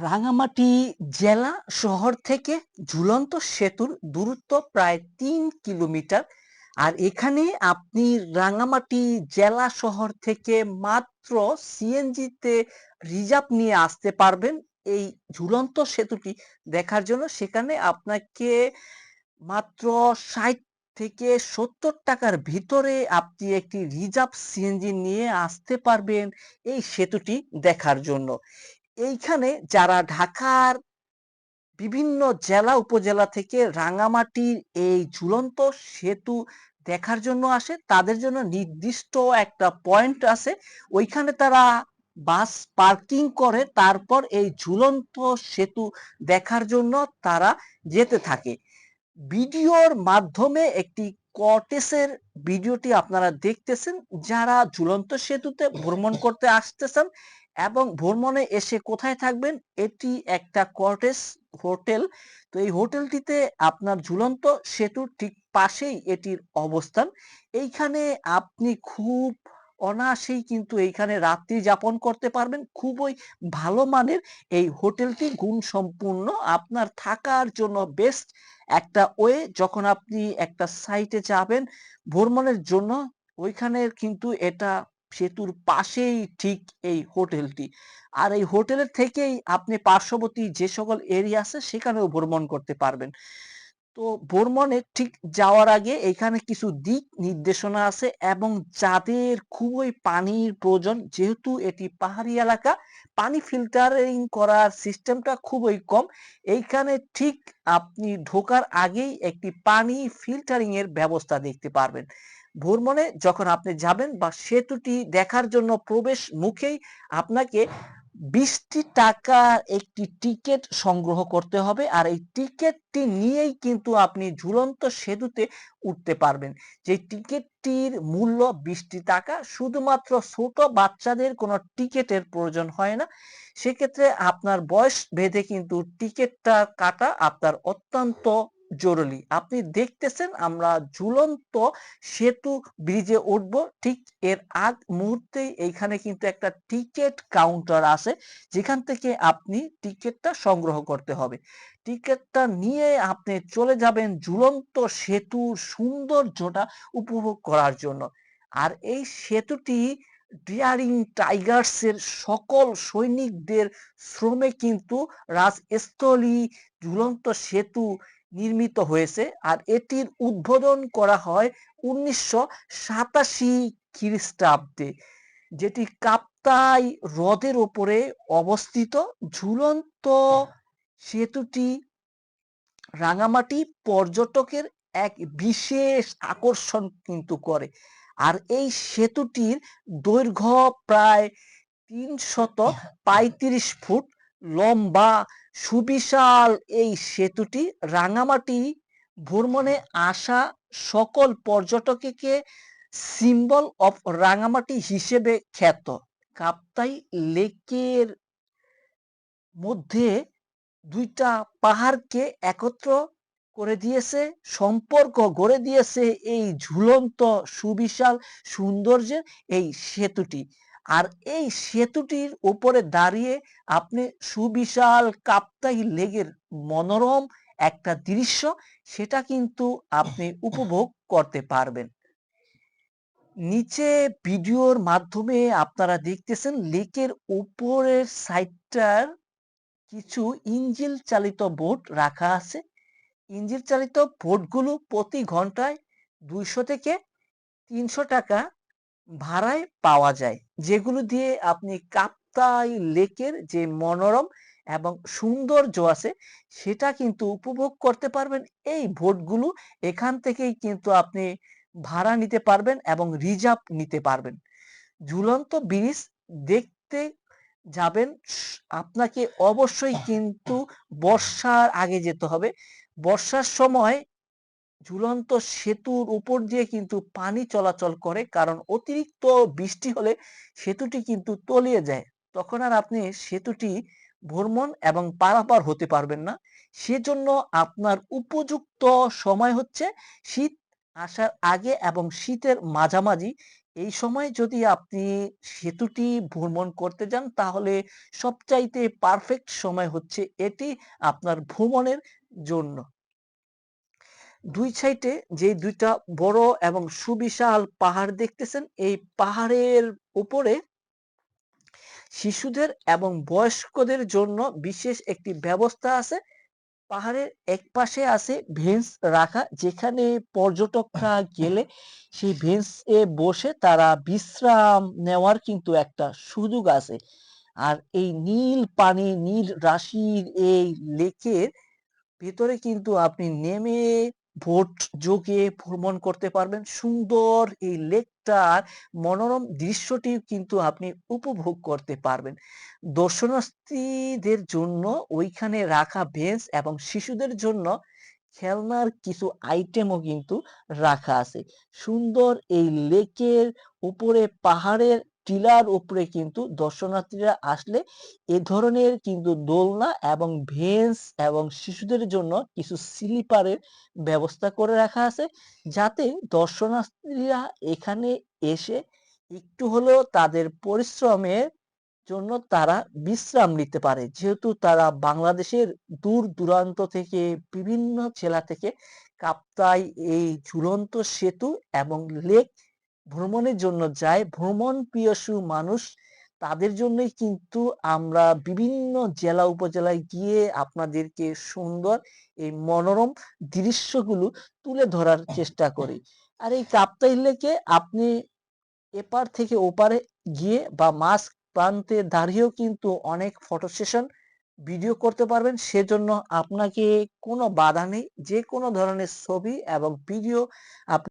রাঙামাটি জেলা শহর থেকে ঝুলন্ত সেতুর দূরত্ব প্রায় তিন কিলোমিটার। আর এখানে আপনি রাঙামাটি জেলা শহর থেকে মাত্র সিএনজিতে রিজার্ভ নিয়ে আসতে পারবেন এই ঝুলন্ত সেতুটি দেখার জন্য। সেখানে আপনাকে মাত্র ষাট থেকে সত্তর টাকার ভিতরে আপনি একটি রিজার্ভ সিএনজি নিয়ে আসতে পারবেন এই সেতুটি দেখার জন্য। এইখানে যারা ঢাকার বিভিন্ন জেলা, উপজেলা থেকে রাঙামাটির এই ঝুলন্ত সেতু দেখার জন্য আসে, তাদের জন্য নির্দিষ্ট একটা পয়েন্ট আছে। ওইখানে তারা বাস পার্কিং করে, তারপর এই ঝুলন্ত সেতু দেখার জন্য তারা যেতে থাকে। ভিডিওর মাধ্যমে একটি কটেসের ভিডিওটি আপনারা দেখতেছেন। যারা ঝুলন্ত সেতুতে ভ্রমণ করতে আসতেছেন এবং ভ্রমণে এসে কোথায় থাকবেন? এটি একটা কটেজ হোটেল। তো এই হোটেলটিতে আপনার ঝুলন্ত সেতুর ঠিক পাশেই এটির অবস্থান। এইখানে আপনি খুব অনায়াসেই কিন্তু এইখানে রাত্রি যাপন করতে পারবেন। খুবই ভালো মানের এই হোটেলটি গুণ সম্পূর্ণ আপনার থাকার জন্য বেস্ট একটা ওয়ে যখন আপনি একটা সাইটে যাবেন ভ্রমণের জন্য। ওইখানে কিন্তু এটা সেতুর পাশেই ঠিক এই হোটেলটি। আর এই হোটেলের থেকেই আপনি পার্শ্ববর্তী যে সকল এরিয়া আছে, সেখানেও ভ্রমণ করতে পারবেন। তো ভ্রমণে ঠিক যাওয়ার আগে এখানে কিছু দিক নির্দেশনা আছে এবং যাদের খুবই পানির প্রয়োজন, যেহেতু এটি পাহাড়ি এলাকা, পানি ফিল্টারিং করার সিস্টেমটা খুবই কম। এইখানে ঠিক আপনি ঢোকার আগেই একটি পানি ফিল্টারিং এর ব্যবস্থা দেখতে পারবেন। ভ্রমণে যখন আপনি যাবেন বা সেতুটি দেখার জন্য প্রবেশ মুখেই আপনাকে বিশটি টাকার একটি টিকিট সংগ্রহ করতে হবে। আর এই টিকিটটি নিয়েই কিন্তু আপনি ঝুলন্ত সেতুতে উঠতে পারবেন। যে টিকিটটির মূল্য বিশটি টাকা, শুধুমাত্র ছোট বাচ্চাদের কোনো টিকিটের প্রয়োজন হয় না। সেক্ষেত্রে আপনার বয়স ভেদে কিন্তু টিকিটটা কাটা আপনার অত্যন্ত জরুরি। আপনি দেখতেছেন আমরা ঝুলন্ত সেতু ব্রিজে উঠবো, ঠিক এর আগ মুহূর্তেই এইখানে কিন্তু একটা টিকেট কাউন্টার আছে, যেখান থেকে আপনি টিকেটটা সংগ্রহ করতে হবে। টিকেটটা নিয়ে আপনি চলে যাবেন ঝুলন্ত সেতুর সৌন্দর্যটা উপভোগ করার জন্য। আর এই সেতুটি ডিয়ারিং টাইগার্সের সকল সৈনিকদের শ্রমে কিন্তু রাজস্থলী ঝুলন্ত সেতু নির্মিত হয়েছে আর এটির উদ্বোধন করা হয় উনিশশো সাতাশি খ্রিস্টাব্দে যেটি কাপ্তাই হ্রদের ওপরে অবস্থিত। ঝুলন্ত সেতুটি রাঙামাটি পর্যটকের এক বিশেষ আকর্ষণ কিন্তু করে আর এই সেতুটির দৈর্ঘ্য প্রায় তিনশত পঁয়ত্রিশ ফুট লম্বা। সুবিশাল এই সেতুটি রাঙামাটি ভ্রমণে আসা সকল পর্যটককে সিম্বল অফ রাঙামাটি হিসেবে খ্যাত। কাপ্তাই লেকের মধ্যে দুইটা পাহাড়কে একত্র করে দিয়েছে, সম্পর্ক গড়ে দিয়েছে এই ঝুলন্ত, সুবিশাল সৌন্দর্যের এই সেতুটি। আর এই সেতুটির উপরে দাঁড়িয়ে আপনি সুবিশাল কাপ্তাই লেগের মনোরম একটা দৃশ্য, সেটা কিন্তু আপনি উপভোগ করতে পারবেন। নিচে ভিডিওর মাধ্যমে আপনারা দেখতেছেন লেকের উপরের সাইডটার কিছু ইঞ্জিল চালিত বোট রাখা আছে। ইঞ্জিল চালিত বোটগুলো প্রতি ঘন্টায় দুইশো থেকে তিনশো টাকা ভাড়ায় পাওয়া যায়। যেগুলো দিয়ে আপনি কাপ্তাই লেকের যে মনোরম এবং সৌন্দর্য আছে, সেটা কিন্তু উপভোগ করতে পারবেন। এই ভোটগুলো এখান থেকেই কিন্তু আপনি ভাড়া নিতে পারবেন এবং রিজার্ভ নিতে পারবেন। ঝুলন্ত ব্রিজ দেখতে যাবেন, আপনাকে অবশ্যই কিন্তু বর্ষার আগে যেতে হবে। বর্ষার সময় ঝুলন্ত সেতুর উপর দিয়ে কিন্তু পানি চলাচল করে, কারণ অতিরিক্ত বৃষ্টি হলে সেতুটি কিন্তু তলিয়ে যায়। তখন আর আপনি সেতুটি ভ্রমণ এবং পারাপার হতে পারবেন না। সেজন্য আপনার উপযুক্ত সময় হচ্ছে শীত আসার আগে এবং শীতের মাঝামাঝি। এই সময় যদি আপনি সেতুটি ভ্রমণ করতে যান, তাহলে সবচাইতে পারফেক্ট সময় হচ্ছে এটি আপনার ভ্রমণের জন্য। ২ সাইডে যে দুইটা বড় এবং সুবিশাল পাহাড় দেখতেছেন, এই পাহাড়ের উপরে শিশুদের এবং বয়স্কদের জন্য বিশেষ একটি ব্যবস্থা আছে। পাহাড়ের একপাশে আছে বেঞ্চ রাখা যেখানে পর্যটকরা গেলে সেই বেঞ্চে বসে তারা বিশ্রাম নেওয়ার কিন্তু একটা সুযোগ আছে। আর এই নীল পানি, নীল রাশির এই লেকের ভেতরে কিন্তু আপনি নেমে বোট যোগে ভ্রমণ করতে পারবেন। সুন্দর এই লেকটার মনোরম দৃশ্যটি কিন্তু আপনি উপভোগ করতে পারবেন। দর্শনার্থীদের জন্য ওইখানে রাখা বেঞ্চ এবং শিশুদের জন্য খেলনার কিছু আইটেমও কিন্তু রাখা আছে। সুন্দর এই লেকের উপরে পাহাড়ের টিলার উপরে কিন্তু দর্শনার্থীরা আসলে এ ধরনের কিন্তু দোলনা এবং বেঞ্চ এবং শিশুদের জন্য কিছু স্লিপারের ব্যবস্থা করে রাখা আছে। যাতে দর্শনার্থীরা এখানে এসে একটু হলেও তাদের পরিশ্রমের জন্য তারা বিশ্রাম নিতে পারে। যেহেতু তারা বাংলাদেশের দূর-দূরান্ত থেকে, বিভিন্ন জেলা থেকে কাপ্তাই, এই ঝুলন্ত সেতু এবং লেক ভ্রমণের জন্য যায়। ভ্রমণ পিয়াসু মানুষ তাদের জন্যই কিন্তু আমরা বিভিন্ন জেলা উপজেলায় গিয়ে আপনাদেরকে সুন্দর এই মনোরম দৃশ্যগুলো তুলে ধরার চেষ্টা করি। আর এই কাপ্তাই লেকে আপনি এপার থেকে ওপারে গিয়ে বা মাঝ প্রান্তে দাঁড়িয়েও কিন্তু অনেক ফটো সেশন, ভিডিও করতে পারবেন। সেজন্য আপনাকে কোনো বাধা নেই। যে কোনো ধরনের ছবি এবং ভিডিও আপ